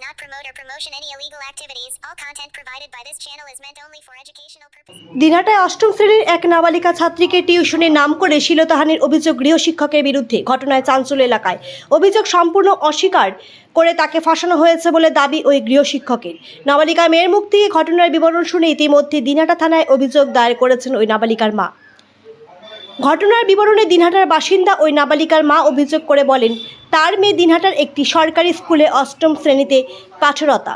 not promote or promotion any illegal activities. All content provided by this channel is meant only for educational purposes. দিনহাটায় অষ্টম শ্রেণির এক নাবালিকা ছাত্রীকে টিউশনের নাম করে শিলতাহানির অভিযোগ গৃহশিক্ষকের বিরুদ্ধে ঘটনায় চাঞ্চল্য এলাকায় অভিযোগ সম্পূর্ণ অস্বীকার করে তাকে ফাঁসানো হয়েছে বলে দাবি ওই গৃহশিক্ষকের নাবালিকা মেয়ের মুখ থেকে ঘটনার বিবরণ শুনে ইতিমধ্যে দিনহাটা থানায় অভিযোগ দায়ের করেছেন ওই নাবালিকার মা ঘটনার বিবরণে দিনহাটার বাসিন্দা ওই নাবালিকার মা অভিযোগ করে বলেন তার মেয়ে দিনহাটার একটি সরকারি স্কুলে অষ্টম শ্রেণীতে পাঠরতা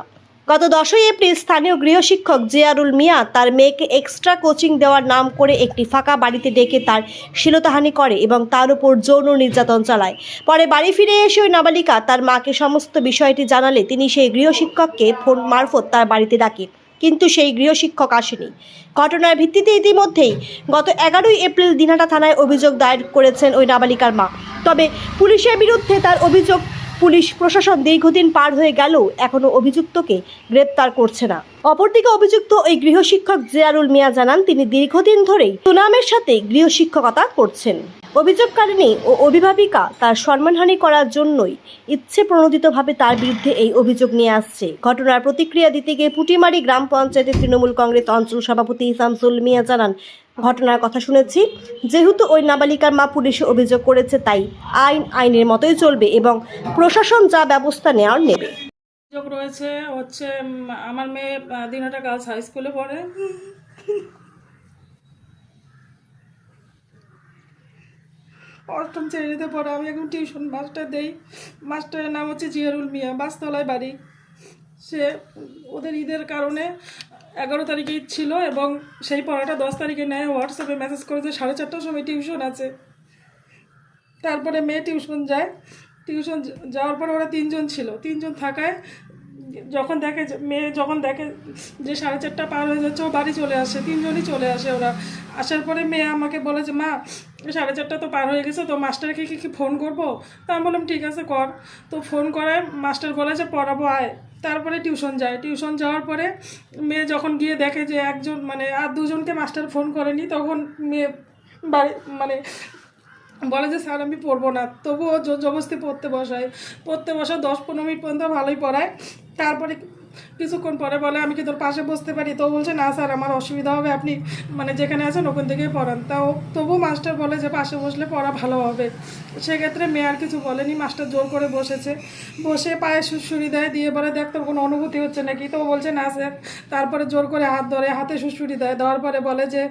গত দশই এপ্রিল স্থানীয় গৃহশিক্ষক জিয়ারুল মিয়া তার মেয়েকে এক্সট্রা কোচিং দেওয়ার নাম করে একটি ফাঁকা বাড়িতে ডেকে তার শিলতাহানি করে এবং তার উপর যৌন নির্যাতন চালায়। পরে বাড়ি ফিরে এসে ওই নাবালিকা তার মাকে সমস্ত বিষয়টি জানালে তিনি সেই গৃহশিক্ষককে ফোন মারফত তার বাড়িতে ডাকে কিন্তু সেই গৃহশিক্ষক আসেনি। ঘটনার ভিত্তিতে ইতিমধ্যেই গত এগারোই এপ্রিল দিনাটা থানায় অভিযোগ দায়ের করেছেন ওই নাবালিকার মা। তবে পুলিশের বিরুদ্ধে তার অভিযোগ পুলিশ প্রশাসন দীর্ঘদিন পার হয়ে গেলেও এখনও অভিযুক্তকে গ্রেপ্তার করছে না। অপরদিকে অভিযুক্ত ওই গৃহশিক্ষক জিয়ারুল মিয়া জানান, তিনি দীর্ঘদিন ধরেই সুনামের সাথে গৃহশিক্ষকতা করছেন। অভিযোগকারিণী ও অভিভাবিকা তার সম্মানহানি করার জন্যই ইচ্ছে প্রণোদিতভাবে তার বিরুদ্ধে এই অভিযোগ নিয়ে আসছে। ঘটনার প্রতিক্রিয়া দিতে গিয়ে পুটিমারি গ্রাম পঞ্চায়েতের তৃণমূল কংগ্রেস অঞ্চল সভাপতি শামসুল মিয়া জানান ঘটনার কথা শুনেছি। যেহেতু ওই নাবালিকার মা পুলিশে অভিযোগ করেছে, তাই আইন আইনের মতোই চলবে এবং প্রশাসন যা ব্যবস্থা নেওয়ার নেবে। অভিযোগ রয়েছে, হচ্ছে আমার মেয়ে দিনহাটা গার্লস হাই স্কুলে পড়ে। অষ্টম শ্রেণীতে পড়ে, আমি এখন টিউশন মাস্টার দেই। মাস্টারের নাম হচ্ছে জিয়ারুল মিয়া, বাসতলায় বাড়ি। সে, ওদের ঈদের কারণে এগারো তারিখে ঈদ ছিল এবং সেই পড়াটা দশ তারিখে নেয় হোয়াটসঅ্যাপে মেসেজ করেছে সাড়ে চারটার সময় টিউশন আছে। তারপরে মেয়ে টিউশন যায়। টিউশন যাওয়ার পরে ওরা তিনজন ছিল। তিনজন থাকায় যখন দেখে মেয়ে যখন দেখে যে সাড়ে চারটা পার হয়ে যাচ্ছে, ও বাড়ি চলে আসে। তিনজনই চলে আসে ওরা। আসার পরে মেয়ে আমাকে বলে যে, মা, সাড়ে চারটা তো পার হয়ে গেছে, তো মাস্টারকে কি কি ফোন করব? তা আমি বললাম, ঠিক আছে, কর। তো ফোন করে মাস্টার বলে যে, পড়াবো, আয়। তারপরে টিউশন যায়। টিউশন যাওয়ার পরে মেয়ে যখন গিয়ে দেখে যে একজন মানে আর দুজনকে মাস্টার ফোন করেনি, তখন মেয়ে বাড়ি মানে বলে যে, স্যার, আমি পড়ব না। তবুও জোর জবরদস্তি পড়তে বসায়। পড়তে বসা দশ পনেরো মিনিট পর্যন্ত ভালোই পড়ায়। তারপরে কিছুক্ষণ পরে বলে, আমি কি তোর পাশে বসতে পারি? তো বলছে, না স্যার, আমার অসুবিধা হবে। আপনি মানে যেখানে আছেন ওখান থেকেই পড়ান। তাও তবু মাস্টার বলে যে, পাশে বসলে পড়া ভালো হবে। সেক্ষেত্রে মেয়ে আর কিছু বলেনি, মাস্টার জোর করে বসেছে। বসে পায়ে সুড়সুড়ি দেয়, দিয়ে বলে, দেখ, তোর কোনো অনুভূতি হচ্ছে নাকি? তো বলছে, না স্যার। তারপরে জোর করে হাত ধরে, হাতে সুড়সুড়ি দেয়। দেওয়ার পরে বলে যে,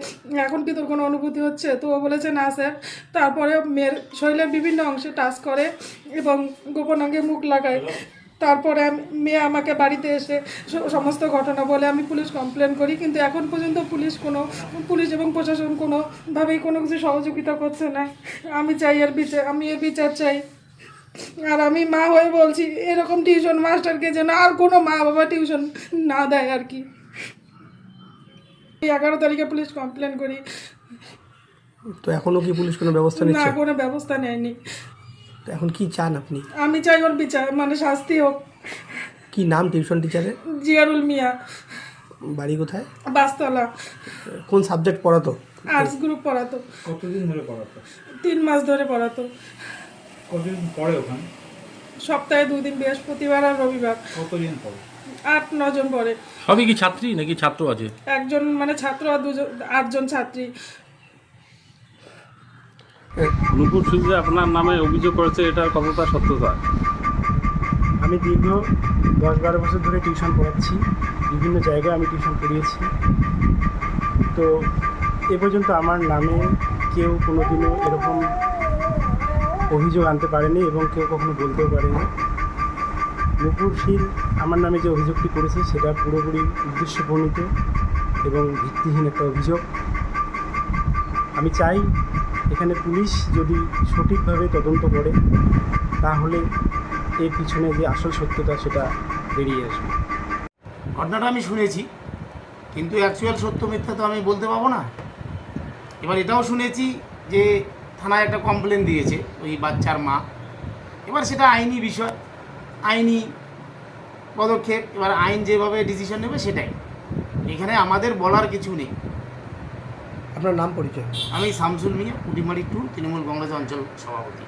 এখন কি তোর কোনো অনুভূতি হচ্ছে? তো ও বলেছে, না স্যার। তারপরে মেয়ের শরীরের বিভিন্ন অংশে টাচ করে এবং গোপন অঙ্গে মুখ লাগায়। তারপরে আমি- মেয়ে আমাকে বাড়িতে এসে সমস্ত ঘটনা বলে আমি পুলিশ কমপ্লেন করি কিন্তু এখন পর্যন্ত পুলিশ কোনো পুলিশ এবং প্রশাসন কোনোভাবেই কোনো কিছু সহযোগিতা করছে না। আমি চাই এর বিচার আমি এর বিচার চাই। আর আমি মা হয়ে বলছি এরকম টিউশন মাস্টারকে যেন আর কোনো মা বাবা টিউশন না দেয় আর কি। এগারো তারিখে পুলিশ কমপ্লেন করি। তো এখনও কি পুলিশ কোনো ব্যবস্থা না কোনো ব্যবস্থা নেয়নি। তো এখন কি চান আপনি? আমি চাই ওর বিচার মানে শাস্তি হোক। কি নাম টিউশন টিচারের? জিয়ারুল মিয়া। বাড়ি কোথায়? বাসতলা। কোন সাবজেক্ট পড়াতো? আর্টস গ্রুপ পড়াতো। কতদিন ধরে পড়াতো? তিন মাস ধরে পড়াতো। কতদিন পড়ে ওখানে? সপ্তাহে দুদিন বৃহস্পতিবার আর রবিবার। কতদিন পড়ে? আট নজন পড়ে। সবই কি ছাত্রী নাকি ছাত্র আছে? একজন মানে ছাত্র আর দুজন আটজন ছাত্রী। নুপুর সুন্দর আপনার নামে অভিযোগ করেছে, এটার কতটা সত্যতা? আমি দীর্ঘ দশ বারো বছর ধরে টিউশন পড়াচ্ছি, বিভিন্ন জায়গায় আমি টিউশন পড়িয়েছি। তো এ পর্যন্ত আমার নামে কেউ কোনোদিনও এরকম অভিযোগ আনতে পারেনি এবং কেউ কখনো বলতেও পারেনি। নুপুর শীল আমার নামে যে অভিযোগটি করেছে, সেটা পুরোপুরি উদ্দেশ্যপ্রণীত এবং ভিত্তিহীন একটা অভিযোগ। আমি চাই এখানে পুলিশ যদি সঠিকভাবে তদন্ত করে, তাহলে এর পিছনে যে আসল সত্যতা সেটা বেরিয়ে আসবে। ঘটনাটা আমি শুনেছি, কিন্তু অ্যাকচুয়াল সত্য মিথ্যা তো আমি বলতে পারব না। এবার এটাও শুনেছি যে থানায় একটা কমপ্লেন দিয়েছে ওই বাচ্চার মা। এবার সেটা আইনি বিষয়, আইনি পদক্ষেপ, এবার আইন যেভাবে ডিসিশন নেবে সেটাই। এখানে আমাদের বলার কিছু নেই। আপনার নাম পরিচয়? আমি শামসুল মিয়া পুটিমারি টু তৃণমূল কংগ্রেস অঞ্চল সভাপতি।